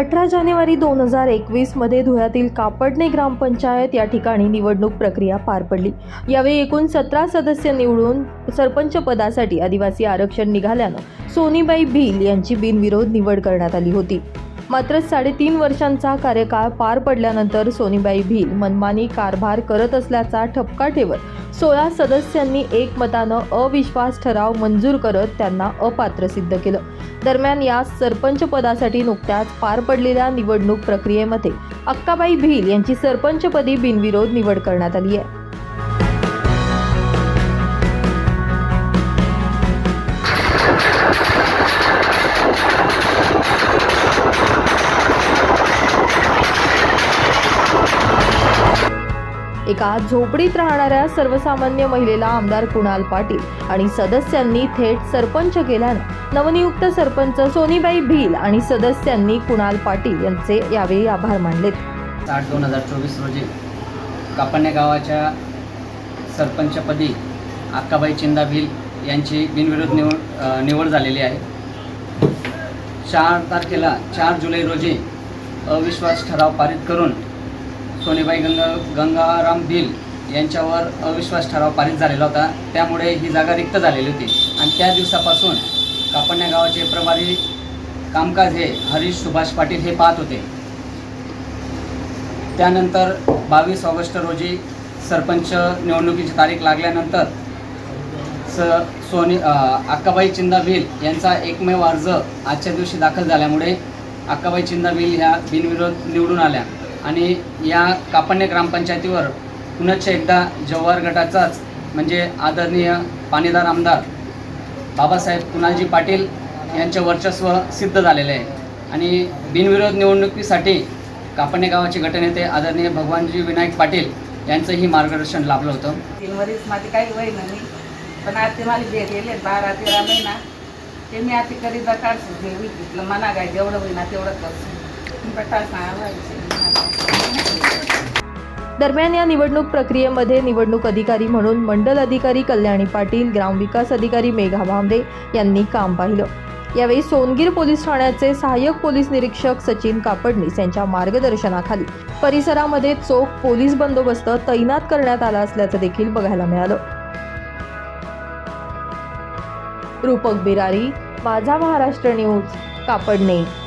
अठरा जानेवारी दोन हजार एकवीसमध्ये धुळ्यातील कापडणे ग्रामपंचायत या ठिकाणी निवडणूक प्रक्रिया पार पडली. यावेळी एकूण सतरा सदस्य निवडून सरपंच पदासाठी आदिवासी आरक्षण निघाल्यानं सोनीबाई भील यांची बिनविरोध निवड करण्यात आली होती. मात्र साडेतीन वर्षांचा कार्यकाळ पार पडल्यानंतर सोनीबाई भील मनमानी कारभार करत असल्याचा ठपका ठेवत सोळा सदस्यांनी एकमतानं अविश्वास ठराव मंजूर करत त्यांना अपात्र सिद्ध केलं. दरम्यान या सरपंच पदासाठी नुकत्याच पार पडलेल्या निवडणूक प्रक्रियेमध्ये अक्काबाई भिल यांची सरपंचपदी बिनविरोध निवड करण्यात आली आहे. एका झोपडीत राहणाऱ्या सर्वसामान्य महिलेला आमदार कुणाल पाटील आणि सदस्यांनी थेट सरपंच केल्यानं नवनियुक्त सरपंच सोनीबाई भील आणि सदस्यांनी कुणाल पाटील यांचे यावेळी आभार मानलेत. आठ दोन हजार चोवीस रोजी कापण्या गावाच्या सरपंचपदी अक्काबाई चिंदा भिल यांची बिनविरोध निवड निवड झालेली आहे. चार तारखेला चार जुलै रोजी अविश्वास ठराव पारित करून सोनेबाई गंगा गंगाराम भिल यांच्यावर अविश्वास ठराव पारित झालेला होता. त्यामुळे ही जागा रिक्त झालेली होती. आणि त्या दिवसापासून कापण्या गावाचे प्रभारी कामकाज हे हरीश सुभाष पाटील हे पाहत होते. त्यानंतर बावीस ऑगस्ट रोजी सरपंच निवडणुकीची तारीख लागल्यानंतर स सोनी अक्काबाई चिंदा भिल यांचा एकमेव अर्ज आजच्या दिवशी दाखल झाल्यामुळे अक्काबाई चिंदा बिल ह्या बिनविरोध निवडून आल्या. आणि या कापण्य ग्रामपंचायतीवर पुनश्च एकदा जव्हार गटाचाच म्हणजे आदरणीय पाणीदार आमदार बाबासाहेब कुणालजी पाटील यांचे वर्चस्व सिद्ध झालेले आहे. आणि बिनविरोध निवडणुकीसाठी कापणे गावाचे गटनेते आदरणीय भगवानजी विनायक पाटील यांचंही मार्गदर्शन लाभलं होतं. तीनवरीच माझी काही वय नाही पण आता ते मला जे गेले बारा तेरा महिना ते मी आता करीत काढतो जे विकलं मना काय जेवढं होईना तेवढं करतो दरम्यान या निवडणूक प्रक्रियेमध्ये निवडणूक अधिकारी म्हणून मंडल अधिकारी कल्याणी पाटील ग्रामविकास अधिकारी मेघा भांबे यांनी काम पाहिलं. यावेळी सोनगीर पोलीस ठाण्याचे सहाय्यक पोलीस निरीक्षक सचिन कापडणीस यांच्या मार्गदर्शनाखाली परिसरामध्ये चोख पोलीस बंदोबस्त तैनात करण्यात आला असल्याचं देखील बघायला मिळालं. रूपक बिरारी माझा महाराष्ट्र न्यूज कापडणे.